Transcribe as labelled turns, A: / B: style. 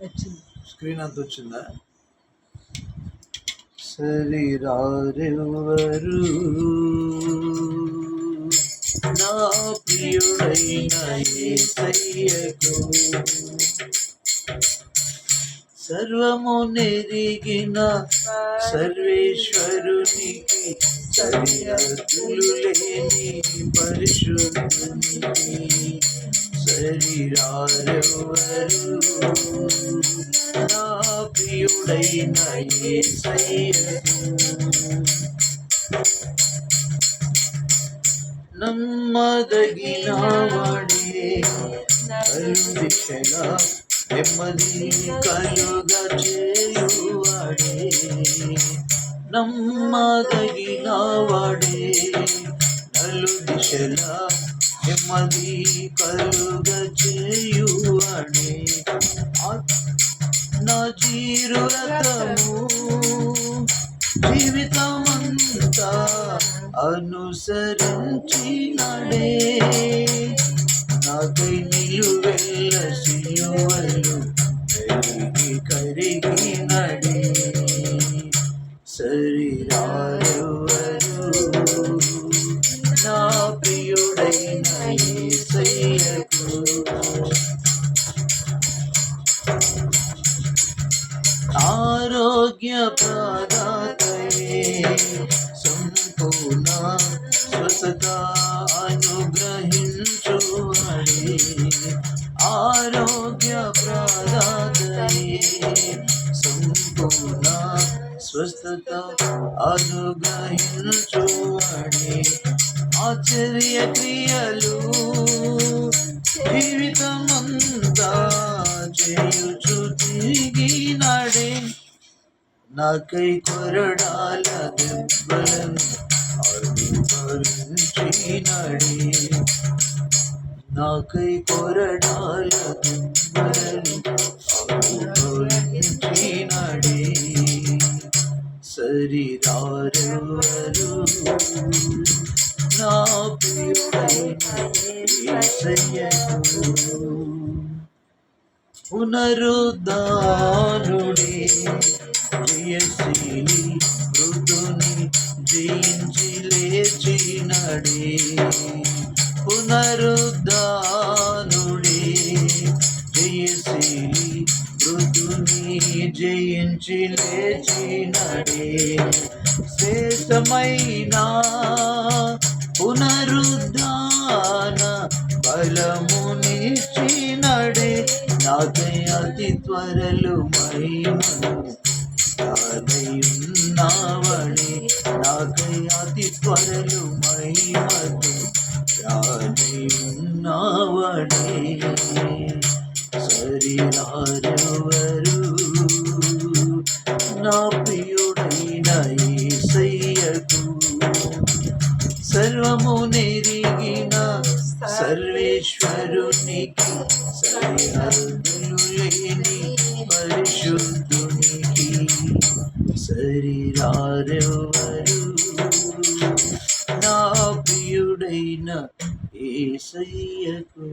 A: వచ్చింది.
B: స్క్రీన్ అంత వచ్చిందా? శరీరారెవరు నా ప్రియుడైన యేసయ్యకు సర్వము నెరిగిన సర్వేశ్వరునికి సరిహద్దులు లేని పరిశుద్ధునికి శరీరారెవరు నా ప్రియుడైన నమ్మదగిన వాడే దిశగా నెమ్మది కలుగా చేయువాడే నమ్మదగిన వాడే నలు దిశలా నెమ్మది కలుగా చేయువాడే నా చీరు రథము జీవితమంతా అనుసరించినడే. నాకై నిలువెల్ల సిలువలు కరిగి కరిగినడే. శరీరారెవరు ఆరోగ్య సంపూర్ణ స్వస్థత అనుగ్రహించువాడే. ఆరోగ్య ప్రదాతయే సంపూర్ణ స్వస్థత అనుగ్రహించువాడే ఆశ్చర్య క్రియలు నాకై కొరడాల దెబ్బలను అనుభవించినాడే నాకై కొరడాల దెబ్బలను అనుభవించినాడే శరీరారెవరు నా ప్రియుడైన యేసయ్యకు పునరుద్ధానుడే జయశీలి మృతుని జయించి లేచినడే. పునరుద్ధానుడే. జయశీలి మృతుని జయించి లేచినడే. శేషమైన పునరుద్ధాన బలమునిచ్చినడే నాకై అతి త్వరలు మహిమను రానయున్నావడే నాకై అతి త్వరలు మహిమను రానయున్నావడే శరీరారెవరు నా ప్రియుడైన యేసయ్యకు సర్వము నెరిగిన సర్వేశ్వరునికి సరిహద్దులు లేని పరిశుద్ధునికి శరీరారెవరు నా ప్రియుడైన ఏసయ్యకు